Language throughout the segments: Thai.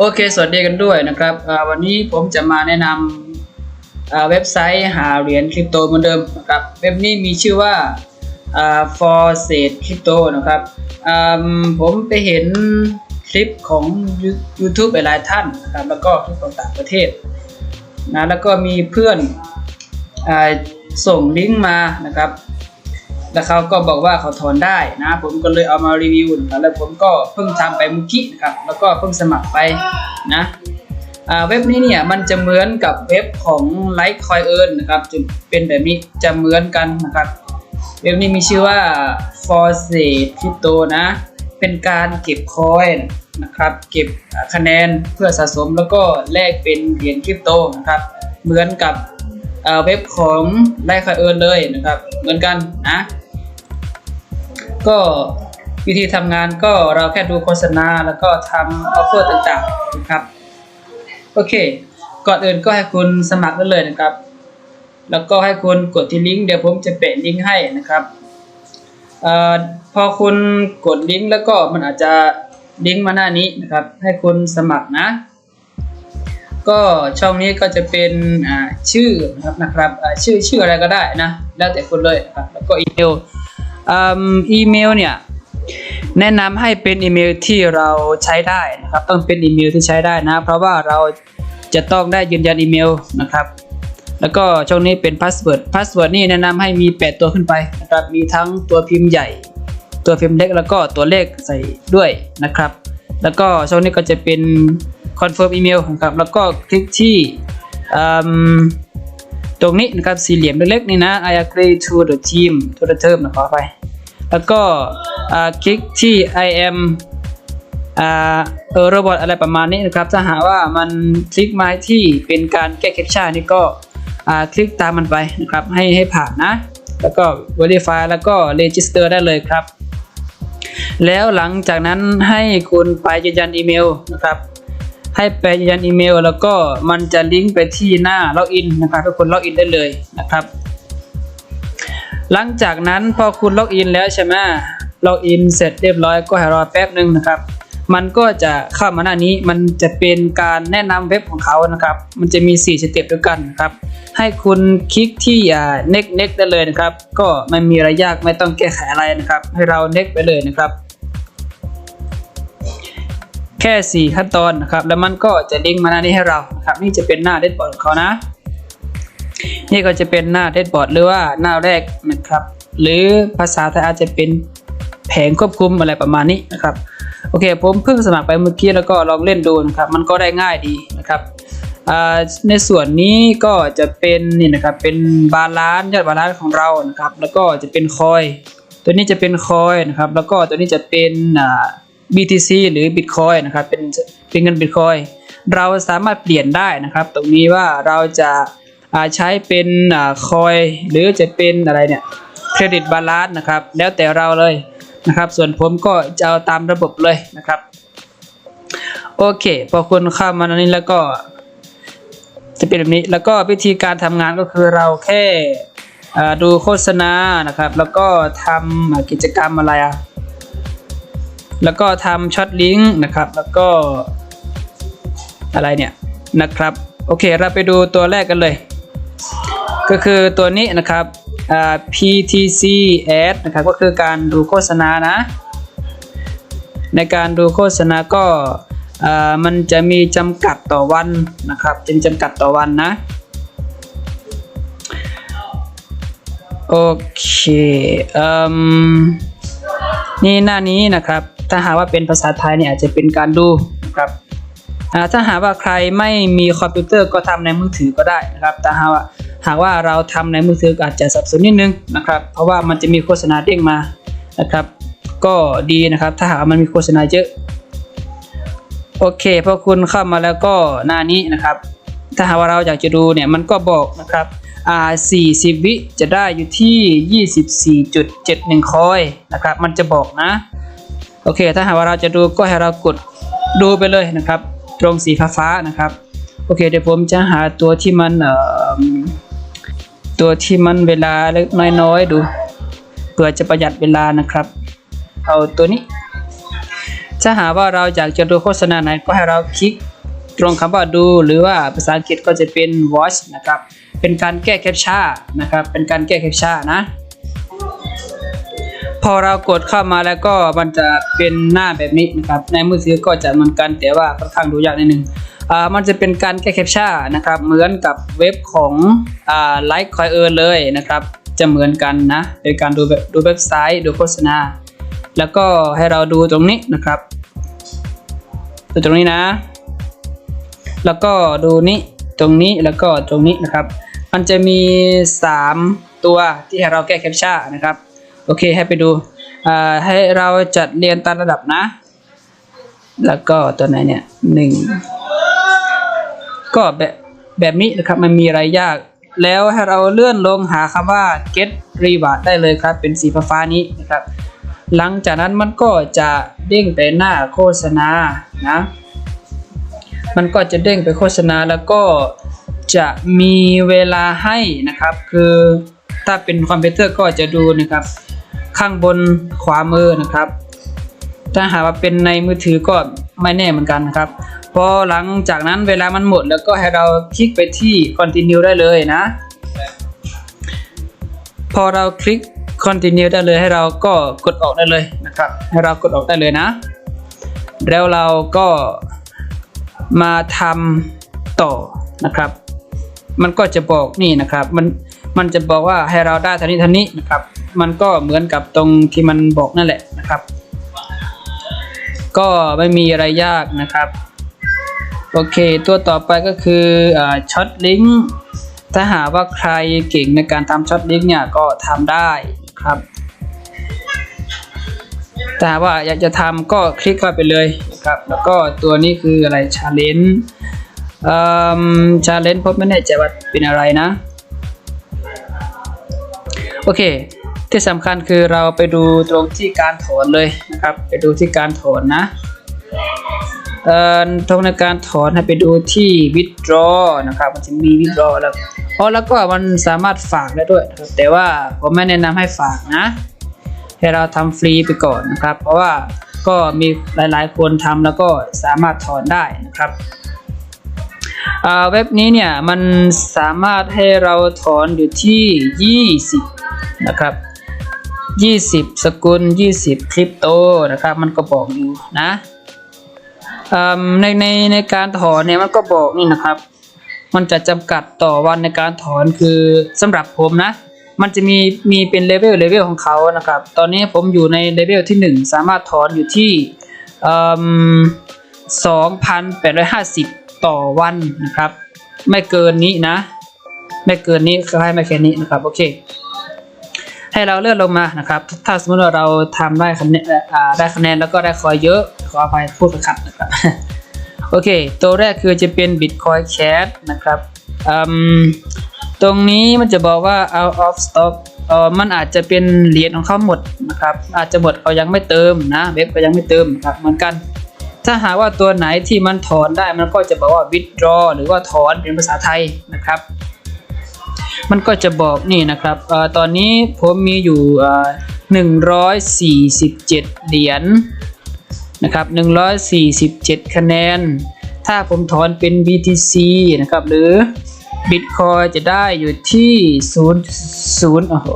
โอเค สวัสดีกันด้วยนะครับ วันนี้ผมจะมาแนะนำเว็บไซต์หาเหรียญคริปโตเหมือนเดิมนะครับ เว็บนี้มีชื่อว่า for s a t e crypto นะครับ ผมไปเห็นคลิปของ YouTube หลายท่านนะครับ แล้วก็คลิปของต่างประเทศนะ แล้วก็มีเพื่อนอส่งลิงก์มานะครับ แล้วเขาก็บอกว่าเขาถอนได้นะ ผมก็เลยเอามารีวิวนะครับแล้วผมก็เพิ่งทำไปมื่อกี้นะครับแล้วก็เพิ่งสมัครไปนะเว็บนี้เนี่ยมันจะเหมือนกับเว็บของ Litecoin นะครับจะเป็นแบบนี้จะเหมือนกันนะครับเว็บนี้มีชื่อว่า f o r s a t Crypto นะ เป็นการเก็บคอยน์นะครับ เก็บคะแนนเพื่อสะสมแล้วก็แลกเป็นเหรียญคริปโตนะครับ เหมือนกับเว็บของไลท์คอยเอินเลยนะครับ เหมือนกันนะ ก็วิธีทำงานก็เราแค่ดูโฆษณาแล้วก็ทำออฟเฟอร์ต่างๆนะครับ โอเค ก่อนอื่นก็ให้คุณสมัครได้เลยนะครับ แล้วก็ให้คุณกดที่ลิงก์เดี๋ยวผมจะแปะลิงก์ให้นะครับออพอคุณกดลิงก์แล้วก็มันอาจจะลิงก์มาหน้านี้นะครับ ให้คุณสมัครนะ ก็ช่องนี้ก็จะเป็นชื่อนะครับนะครับชื่อชื่ออะไรก็ได้นะ แล้วแต่คุณเลยครับแล้วก็อีเมล อีเมลเนี่ยแนะนำให้เป็นอีเมลที่เราใช้ได้นะครับ ต้องเป็นอีเมลที่ใช้ได้นะ เพราะว่าเราจะต้องได้ยืนยันอีเมลนะครับ แล้วก็ช่องนี้เป็นพาสเวิร์ดพาสเวิร์ดนี่แนะนำให้มี 8 ตัวขึ้นไปนะครับมีทั้งตัวพิมพ์ใหญ่ ตัวพิมพ์เล็กแล้วก็ตัวเลขใส่ด้วยนะครับ แล้วก็ช่องนี้ก็จะเป็นคอนเฟิร์มอีเมลนะครับแล้วก็คลิกที่อืม ตรงนี้นะครับสี่เหลี่ยมเล็กๆนี่นะ I agree to the team to the term นะขอไป แล้วก็คลิกที่ I am เออโรบอทอะไรประมาณนี้นะครับ ถ้าหาว่ามันคลิกมาที่เป็นการแก้แคปชั่นนี่ก็คลิกตามมันไปนะครับ ให้ให้ผ่านนะ แล้วก็ verify แล้วก็ register ได้เลยครับ แล้วหลังจากนั้นให้คุณไปยืนยันอีเมลนะครับ ให้ไปยืนยันอีเมล แล้วก็มันจะลิงก์ไปที่หน้าล็อกอินนะครับให้คุณล็อกอินได้เลยนะครับ หลังจากนั้นพอคุณล็อกอินแล้วใช่ไหมล็อกอินเสร็จเรียบร้อยก็ให้รอแป๊บหนึ่งนะครับ มันก็จะเข้ามาหน้านี้มันจะเป็นการแนะนำเว็บของเขานะครับ มันจะมี 4 สเต็ปด้วยกันนะครับ ให้คุณคลิกที่อ่า next next ได้เลยนะครับ ก็ไม่มีอะไรยากไม่ต้องแก้ไขอะไรนะครับ ให้เรา next ไปเลยนะครับ ค่ 4 ขั้นตอนนะครับ แล้วมันก็จะลิงก์มาหน้านี้ให้เรานะครับ นี่จะเป็นหน้าเด b บอร์ดของเขานะ นี่ก็จะเป็นหน้าเด b บอร์ดหรือว่าหน้าแรกนะครับ หรือภาษาไทยอาจจะเป็นแผงควบคุมอะไรประมาณนี้นะครับ โอเค ผมเพิ่งสมัครไปเมื่อกี้แล้วก็ลองเล่นดูนะครับ มันก็ได้ง่ายดีนะครับในส่วนนี้ก็จะเป็นนี่นะครับเป็นบาลานซ์ยอดบาลานซ์ของเรานะครับ แล้วก็จะเป็นคอย ตัวนี้จะเป็นคอยนะครับ แล้วก็ตัวนี้จะเป็นอ่า BTC หรือ Bitcoin นะครับเป็นเป็นเงิน Bitcoin เราสามารถเปลี่ยนได้นะครับ ตรงนี้ว่าเราจะาใช้เป็นคอยหรือจะเป็นอะไรเนี่ยเครดิตบาลานซ์นะครับ แล้วแต่เราเลยนะครับ ส่วนผมก็จะเอาตามระบบเลยนะครับ โอเค พอคุณเข้ามาในนี้แล้วก็จะเป็นแบบนี้แล้วก็วิธีการทำงานก็คือเราแค่ดูโฆษณานะครับ แล้วก็ทำอ่ากิจกรรมอะไรอะ แล้วก็ทำช็อตลิงก์นะครับ แล้วก็อะไรเนี่ยนะครับ โอเค เราไปดูตัวแรกกันเลย ก็คือตัวนี้นะครับ PTC ad นะครับ ก็คือการดูโฆษณานะ ในการดูโฆษณาก็มันจะมีจำกัดต่อวันนะครับเป็นจำกัดต่อวันนะ โอเคเอ่มนี่หน้านี้นะครับ ถ้าหากว่าเป็นภาษาไทยเนี่ยอาจจะเป็นการดูนะครับถ้าหากว่าใครไม่มีคอมพิวเตอร์ก็ทำในมือถือก็ได้นะครับแต่หากว่าหากว่าเราทำในมือถืออาจจะสับสนนิดนึงนะครับ เพราะว่ามันจะมีโฆษณาเด้งมานะครับ ก็ดีนะครับ ถ้าหากมันมีโฆษณาเยอะ โอเคพอคุณเข้ามาแล้วก็หน้านี้นะครับ ถ้าหากว่าเราอยากจะดูเนี่ยมันก็บอกนะครับอ่า40 วิจะได้อยู่ที่ 24.71 คอยนะครับ มันจะบอกนะ โอเค ถ้าหากว่าเราจะดูก็ให้เรากดดูไปเลยนะครับ ตรงสีฟ้าๆนะครับ โอเค เดี๋ยวผมจะหาตัวที่มันเอ่อตัวที่มันเวลาเล็กน้อยๆดูเพื่อจะประหยัดเวลานะครับ เอาตัวนี้ ถ้าหากว่าเราอยากจะดูโฆษณาไหนก็ให้เราคลิกตรงคำว่าดูหรือว่าภาษาอังกฤษก็จะเป็น watch นะครับ เป็นการแก้แคปชั่นนะครับ เป็นการแก้แคปชั่นนะ พอเรากดเข้ามาแล้วก็มันจะเป็นหน้าแบบนี้นะครับ ในมือถือก็จะเหมือนกันแต่ว่าค่อนข้างดูยากนิดนึงอ่ามันจะเป็นการแก้แคปชั่นนะครับเหมือนกับเว็บของอ่าไลค์คอยเออร์เลยนะครับ จะเหมือนกันนะเป็นการดูแบบดูเว็บไซต์ดูโฆษณา แล้วก็ให้เราดูตรงนี้นะครับดูตรงนี้นะ แล้วก็ดูนี้ตรงนี้แล้วก็ตรงนี้นะครับ มันจะมี 3 ตัวที่ให้เราแก้แคปชั่นนะครับ โอเคให้ไปดูอ่าให้เราจัดเรียนตามระดับนะ แล้วก็ตัวไหนเนี่ยหนึ่งก็แบบแบบนี้นะครับมันมีอะไรยาก แล้วให้เราเลื่อนลงหาคำว่า get reward ได้เลยครับ เป็นสีฟ้านี้นะครับ หลังจากนั้นมันก็จะเด้งไปหน้าโฆษณานะ มันก็จะเด้งไปโฆษณาแล้วก็จะมีเวลาให้นะครับ คือถ้าเป็นคอมพิวเตอร์ก็จะดูนะครับ ข้างบนขวามือนะครับ ถ้าหากว่าเป็นในมือถือก็ไม่แน่เหมือนกันนะครับ พอหลังจากนั้นเวลามันหมดแล้วก็ให้เราคลิกไปที่ continue ได้เลยนะ พอเราคลิก continue ได้เลยให้เราก็กดออกได้เลยนะครับ ให้เรากดออกได้เลยนะ แล้วเราก็มาทำต่อนะครับ มันก็จะบอกนี่นะครับ มัน มันจะบอกว่าให้เราได้เท่านี้เท่านี้นะครับ มันก็เหมือนกับตรงที่มันบอกนั่นแหละนะครับ ก็ไม่มีอะไรยากนะครับโอเค ตัวต่อไปก็คือช็อตลิงก์ถ้าหาว่าใครเก่งในการทำช็อตลิงก์เนี่ยก็ทำได้ครับแต่ว่าอยากจะทำก็คลิกเข้าไปเลยนะครับ แล้วก็ตัวนี้คืออะไรชาเลนจ์อ่อชาเลนจ์ผมไม่แน่ใจว่าเป็นอะไรนะ โอเค ที่สำคัญคือเราไปดูตรงที่การถอนเลยนะครับ ไปดูที่การถอนนะเอ่อตรงในการถอนให้ไปดูที่ withdraw นะครับ มันจะมี withdraw แล้วอ๋อแล้วก็มันสามารถฝากได้ด้วยครับแต่ว่าผมไม่แนะนำให้ฝากนะ ให้เราทำฟรีไปก่อนนะครับ เพราะว่าก็มีหลายๆ คนทำแล้วก็สามารถถอนได้นะครับเว็บนี้เนี่ยมันสามารถให้เราถอนอยู่ที่ 20 นะครับ 20 สกุล 20 คริปโตนะครับ มันก็บอกอยู่นะอ่าในในในการถอนเนี่ยมันก็บอกนี่นะครับ มันจะจำกัดต่อวันในการถอนคือสำหรับผมนะ มันจะมีมีเป็นเลเวลเลเวลของเขานะครับ ตอนนี้ผมอยู่ในเลเวลที่ 1 สามารถถอนอยู่ที่สองพันแปดร้อยห้าสิบต่อวันนะครับ ไม่เกินนี้นะ ไม่เกินนี้ก็ให้ไม่แค่นี้นะครับ โอเค ให้เราเลื่อนลงมานะครับ ถ้าสมมติว่าเราทำได้คะแนนได้คะแนนแล้วก็ได้คอยเยอะขออภัยพูดขัดนะครับโอเค ตัวแรกคือจะเป็น Bitcoin Cash นะครับตรงนี้มันจะบอกว่า out of stock เออมันอาจจะเป็นเหรียญของเขาหมดนะครับ อาจจะหมดเขายังไม่เติมนะเว็บก็ยังไม่เติมครับเหมือนกัน ถ้าหากว่าตัวไหนที่มันถอนได้มันก็จะบอกว่า withdraw หรือว่าถอนเป็นภาษาไทยนะครับ มันก็จะบอกนี่นะครับอตอนนี้ผมมีอยู่เอ่อ147 เหรียญนะครับ 147 คะแนน ถ้าผมถอนเป็น BTC นะครับ หรือ Bitcoin จะได้อยู่ที่0 0โอ้โห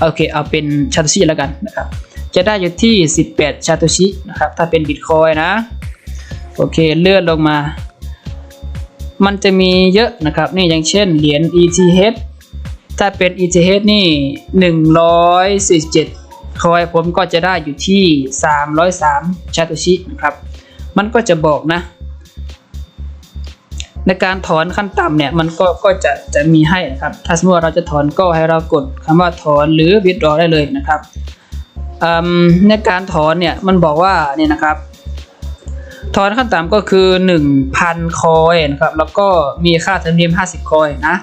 โอเค เอาเป็นชาโตชิแล้วกันนะครับ จะได้อยู่ที่ 18 ชาโตชินะครับ ถ้าเป็น Bitcoin นะ โอเค เลื่อนลงมา มันจะมีเยอะนะครับ นี่อย่างเช่น เหรียญ ETH ถ้าเป็น ETH นี่ 147 คอยผมก็จะได้อยู่ที่ 303 ชาโตชินะครับ มันก็จะบอกนะ ในการถอนขั้นต่ำเนี่ย มันก็ก็จะจะมีให้นะครับ ถ้าสมมติว่าเราจะถอนก็ให้เรากดคำว่าถอนหรือ withdraw ได้เลยนะครับอืมในการถอนเนี่ย มันบอกว่าเนี่ยนะครับถอนขั้นต่ำก็คือ 1,000 คอยนะครับ แล้วก็มีค่าธรรมเนียม 50 คอยนะ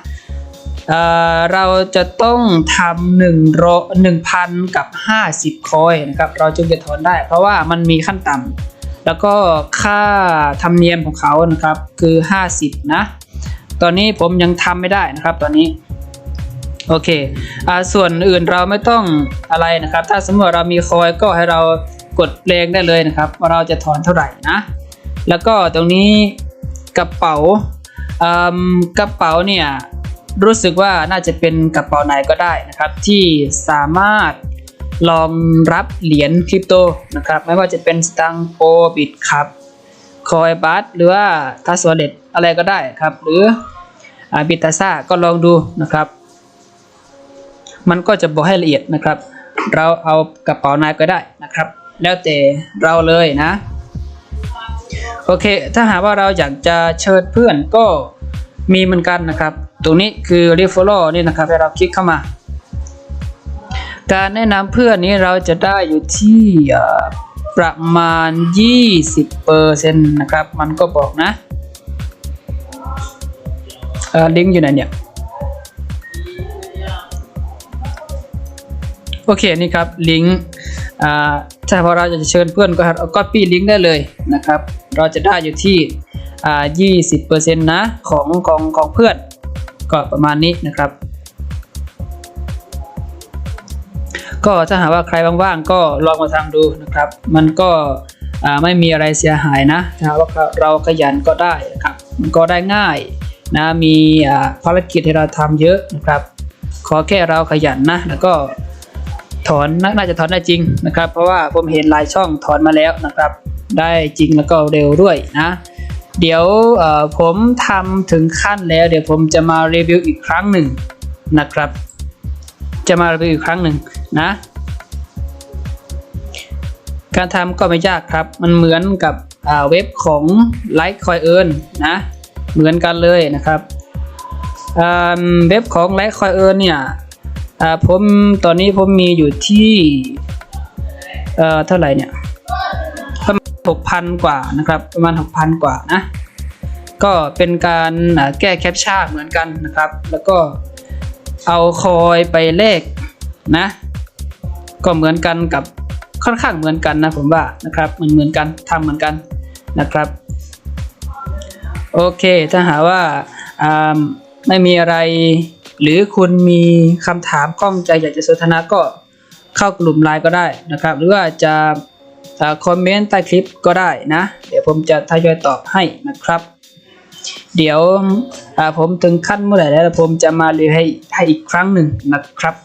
เอ่อเราจะต้องทำหนึ่งรหนึ่งพันกับห้าสิบคอยนะครับ เราจึงจะถอนได้ เพราะว่ามันมีขั้นต่ำแล้วก็ค่าธรรมเนียมของเขานะครับคือ 50 นะ ตอนนี้ผมยังทำไม่ได้นะครับตอนนี้โอเคอส่วนอื่นเราไม่ต้องอะไรนะครับ ถ้าสมมติเรามีคอยก็ให้เรากดแรงได้เลยนะครับ ว่าเราจะถอนเท่าไหร่นะ แล้วก็ตรงนี้กระเป๋ากระเป๋าเนี่ย รู้สึกว่าน่าจะเป็นกระเป๋าไหนก็ได้นะครับ ที่สามารถรองรับเหรียญคริปโตนะครับ ไม่ว่าจะเป็นสตังโปบิตครับคอยบัตหรือว่าทัสวเด็ดอะไรก็ได้ครับ หรือบิตาซ่าก็ลองดูนะครับ มันก็จะบอกให้ละเอียดนะครับ เราเอากระเป๋านายก็ได้นะครับ แล้วแต่เราเลยนะ โอเค ถ้าหากว่าเราอยากจะเชิญเพื่อนก็มีเหมือนกันนะครับ ตรงนี้คือ referral นี่นะครับให้เราคลิกเข้ามา การแนะนำเพื่อนนี้เราจะได้อยู่ที่เอ่อประมาณ 20%นะครับ มันก็บอกนะลิงก์อยู่ไหนเนี่ย โอเค นี่ครับ ลิงก์ถ้าพอเราจะเชิญเพื่อนก็เอา copy ลิงก์ได้เลยนะครับ เราจะได้อยู่ที่อ่า20%นะ ของของของเพื่อน ก็ประมาณนี้นะครับ ก็ถ้าหากว่าใครว่างๆก็ลองมาทำดูนะครับ มันก็ไม่มีอะไรเสียหายนะถ้าว่าเราขยันก็ได้นะครับมันก็ได้ง่ายนะมีภารกิจให้เราทำเยอะนะครับ ขอแค่เราขยันนะแล้วก็ถอนน่าน่าจะถอนได้จริงนะครับ เพราะว่าผมเห็นหลายช่องถอนมาแล้วนะครับ ได้จริงแล้วก็เร็วด้วยนะ เดี๋ยวผมทำถึงขั้นแล้ว เดี๋ยวผมจะมารีวิวอีกครั้งหนึ่งนะครับ จะมารีวิวอีกครั้งหนึ่งนะ การทำก็ไม่ยากครับ มันเหมือนกับเว็บของ Litecoin นะ เหมือนกันเลยนะครับเว็บของ Litecoin เนี่ยผมตอนนี้ผมมีอยู่ที่เท่าไหร่เนี่ย ประมาณหกว่านะครับ ประมาณหกพันกว่านะ ก็เป็นการแก้แคปชั่นเหมือนกันนะครับ แล้วก็เอาคอยไปเลขนะ ก็เหมือนกันกับค่อนข้างเหมือนกันนะผมว่านะครับมันเหมือนกันทำเหมือนกันนะครับโอเคถ้าหาว่าาไม่มีอะไร หรือคุณมีคำถามข้องใจอยากจะสนทนาก็เข้ากลุ่มไลน์ก็ได้นะครับ หรือว่าจะ คอมเมนต์ใต้คลิปก็ได้นะ เดี๋ยวผมจะทยอยตอบให้นะครับ เดี๋ยวผมถึงขั้นเมื่อไหร่แล้วผมจะมาเรียให้ให้อีกครั้งหนึ่งนะครับ